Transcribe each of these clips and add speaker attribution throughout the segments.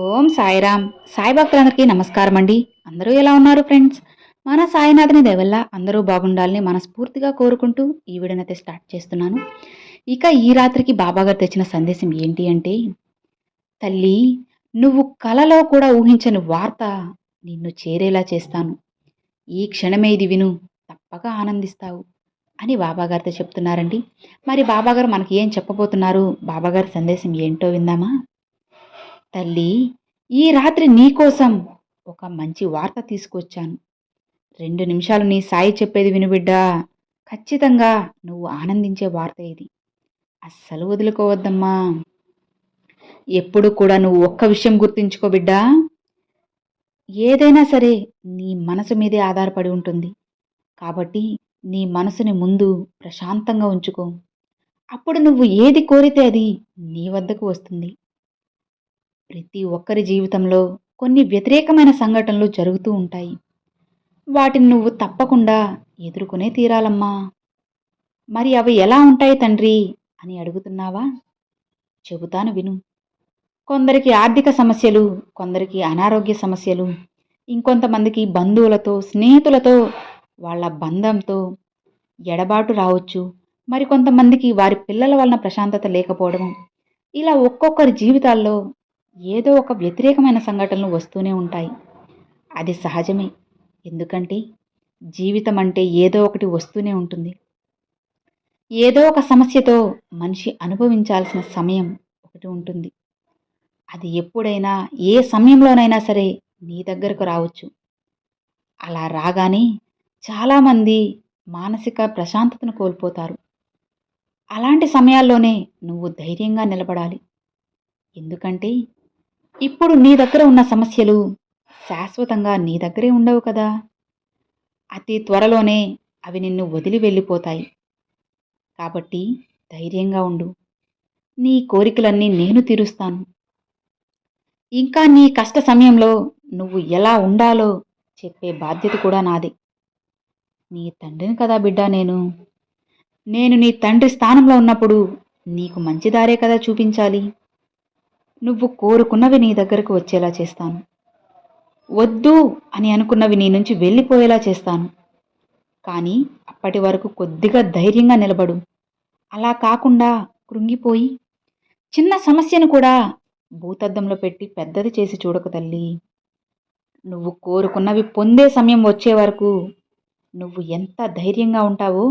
Speaker 1: ఓం సాయిరామ్. సాయి భక్తులందరికీ నమస్కారం అండి. అందరూ ఎలా ఉన్నారు ఫ్రెండ్స్? మన సాయినాథుని దయవల్ల అందరూ బాగుండాలని మనస్ఫూర్తిగా కోరుకుంటూ ఈ వీడియోనైతే స్టార్ట్ చేస్తున్నాను. ఇక ఈ రాత్రికి బాబాగారు తెచ్చిన సందేశం ఏంటి అంటే తల్లి నువ్వు కలలో కూడా ఊహించని వార్త నిన్ను చేరేలా చేస్తాను. ఈ క్షణమే ఇది విను తప్పగా ఆనందిస్తావు అని బాబాగారితో చెప్తున్నారండి. మరి బాబాగారు మనకి ఏం చెప్పబోతున్నారు? బాబాగారి సందేశం ఏంటో విందామా? తల్లి ఈ రాత్రి నీకోసం ఒక మంచి వార్త తీసుకొచ్చాను. రెండు నిమిషాలు నీ సాయి చెప్పేది విను బిడ్డా. ఖచ్చితంగా నువ్వు ఆనందించే వార్త ఇది. అస్సలు వదులుకోవద్దమ్మా. ఎప్పుడు కూడా నువ్వు ఒక్క విషయం గుర్తుంచుకో బిడ్డా. ఏదైనా సరే నీ మనసు మీదే ఆధారపడి ఉంటుంది. కాబట్టి నీ మనసుని ముందు ప్రశాంతంగా ఉంచుకో. అప్పుడు నువ్వు ఏది కోరితే అది నీ వద్దకు వస్తుంది. ప్రతి ఒక్కరి జీవితంలో కొన్ని వ్యతిరేకమైన సంఘటనలు జరుగుతూ ఉంటాయి. వాటిని నువ్వు తప్పకుండా ఎదుర్కొనే తీరాలమ్మా. మరి అవి ఎలా ఉంటాయి తండ్రి అని అడుగుతున్నావా? చెబుతాను విను. కొందరికి ఆర్థిక సమస్యలు కొందరికి అనారోగ్య సమస్యలు ఇంకొంతమందికి బంధువులతో స్నేహితులతో వాళ్ళ బంధంతో ఎడబాటు రావచ్చు. మరి కొంతమందికి వారి పిల్లల వలన ప్రశాంతత లేకపోవడం ఇలా ఒక్కొక్కరి జీవితాల్లో ఏదో ఒక వ్యతిరేకమైన సంఘటనలు వస్తూనే ఉంటాయి. అది సహజమే. ఎందుకంటే జీవితం అంటే ఏదో ఒకటి వస్తూనే ఉంటుంది. ఏదో ఒక సమస్యతో మనిషి అనుభవించాల్సిన సమయం ఒకటి ఉంటుంది. అది ఎప్పుడైనా ఏ సమయంలోనైనా సరే నీ దగ్గరకు రావచ్చు. అలా రాగానే చాలామంది మానసిక ప్రశాంతతను కోల్పోతారు. అలాంటి సమయాల్లోనే నువ్వు ధైర్యంగా నిలబడాలి. ఎందుకంటే ఇప్పుడు నీ దగ్గర ఉన్న సమస్యలు శాశ్వతంగా నీ దగ్గరే ఉండవు కదా. అతి త్వరలోనే అవి నిన్ను వదిలి వెళ్ళిపోతాయి. కాబట్టి ధైర్యంగా ఉండు. నీ కోరికలన్నీ నేను తీరుస్తాను. ఇంకా నీ కష్ట సమయంలో నువ్వు ఎలా ఉండాలో చెప్పే బాధ్యత కూడా నాది. నీ తండ్రిని కదా బిడ్డా నేను. నేను నీ తండ్రి స్థానంలో ఉన్నప్పుడు నీకు మంచి దారే కదా చూపించాలి. నువ్వు కోరుకున్నవి నీ దగ్గరకు వచ్చేలా చేస్తాను. వద్దు అని అనుకున్నవి నీ నుంచి వెళ్ళిపోయేలా చేస్తాను. కానీ అప్పటి వరకు కొద్దిగా ధైర్యంగా నిలబడు. అలా కాకుండా కృంగిపోయి చిన్న సమస్యను కూడా భూతద్దంలో పెట్టి పెద్దది చేసి చూడకు తల్లి. నువ్వు కోరుకున్నవి పొందే సమయం వచ్చే వరకు నువ్వు ఎంత ధైర్యంగా ఉంటావో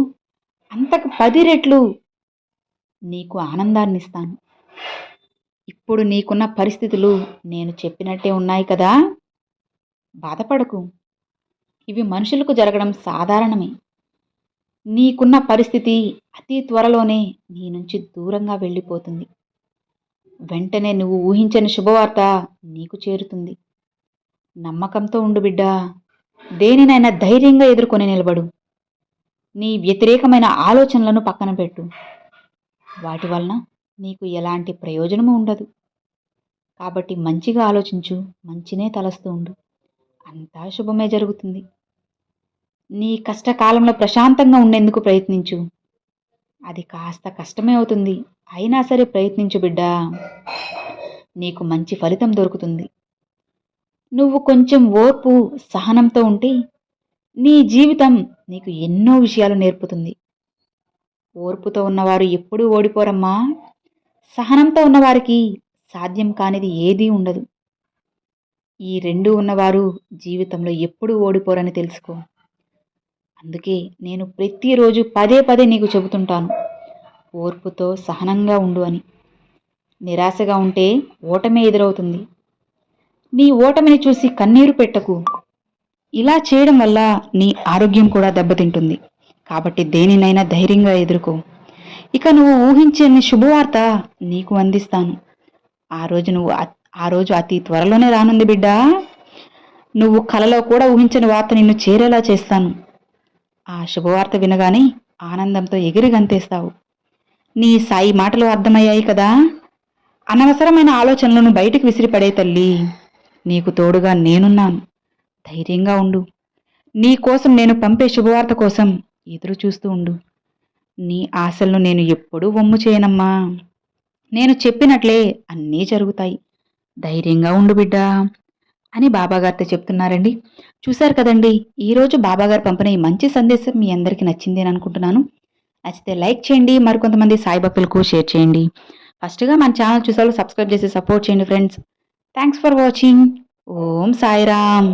Speaker 1: అంతకు పది రెట్లు నీకు ఆనందాన్నిస్తాను. ఇప్పుడు నీకున్న పరిస్థితులు నేను చెప్పినట్టే ఉన్నాయి కదా? బాధపడకు. ఇవి మనుషులకు జరగడం సాధారణమే. నీకున్న పరిస్థితి అతి త్వరలోనే నీ నుంచి దూరంగా వెళ్ళిపోతుంది. వెంటనే నువ్వు ఊహించని శుభవార్త నీకు చేరుతుంది. నమ్మకంతో ఉండు బిడ్డా. దేనినైనా ధైర్యంగా ఎదుర్కొని నిలబడు. నీ వ్యతిరేకమైన ఆలోచనలను పక్కన పెట్టు. వాటి వలన నీకు ఎలాంటి ప్రయోజనము ఉండదు. కాబట్టి మంచిగా ఆలోచించు మంచినే తలస్తూ ఉండు. అంతా శుభమే జరుగుతుంది. నీ కష్టకాలంలో ప్రశాంతంగా ఉండేందుకు ప్రయత్నించు. అది కాస్త కష్టమే అవుతుంది. అయినా సరే ప్రయత్నించు బిడ్డా. నీకు మంచి ఫలితం దొరుకుతుంది. నువ్వు కొంచెం ఓర్పు సహనంతో ఉంటే నీ జీవితం నీకు ఎన్నో విషయాలు నేర్పుతుంది. ఓర్పుతో ఉన్నవారు ఎప్పుడూ ఓడిపోరమ్మా. సహనంతో ఉన్నవారికి సాధ్యం కానిది ఏదీ ఉండదు. ఈ రెండు ఉన్నవారు జీవితంలో ఎప్పుడూ ఓడిపోరని తెలుసుకో. అందుకే నేను ప్రతిరోజు పదే పదే నీకు చెబుతుంటాను ఓర్పుతో సహనంగా ఉండు అని. నిరాశగా ఉంటే ఓటమే ఎదురవుతుంది. నీ ఓటమిని చూసి కన్నీరు పెట్టకు. ఇలా చేయడం వల్ల నీ ఆరోగ్యం కూడా దెబ్బతింటుంది. కాబట్టి దేనినైనా ధైర్యంగా ఎదుర్కో. ఇక నువ్వు ఊహించని శుభవార్త నీకు అందిస్తాను. ఆ రోజు నువ్వు ఆ రోజు అతి త్వరలోనే రానుంది బిడ్డా. నువ్వు కలలో కూడా ఊహించని వార్త నిన్ను చేరేలా చేస్తాను. ఆ శుభవార్త వినగానే ఆనందంతో ఎగిరి గంతేస్తావు. నీ సాయి మాటలు అర్థమయ్యాయి కదా. అనవసరమైన ఆలోచనలను బయటికి విసిరిపడే తల్లి నీకు తోడుగా నేనున్నాను. ధైర్యంగా ఉండు. నీ కోసం నేను పంపే శుభవార్త కోసం ఎదురు చూస్తూ ఉండు. నీ ఆశలను నేను ఎప్పుడూ వమ్ము చేయనమ్మా. నేను చెప్పినట్లే అన్నీ జరుగుతాయి. ధైర్యంగా ఉండు బిడ్డా అని బాబాగారితో చెప్తున్నారండి. చూశారు కదండి ఈరోజు బాబాగారు పంపిన ఈ మంచి సందేశం మీ అందరికీ నచ్చింది అని అనుకుంటున్నాను. నచ్చితే లైక్ చేయండి మరికొంతమంది సాయి షేర్ చేయండి. ఫస్ట్గా మన ఛానల్ చూసారు సబ్స్క్రైబ్ చేసి సపోర్ట్ చేయండి friends. Thanks for watching. Om Sairam.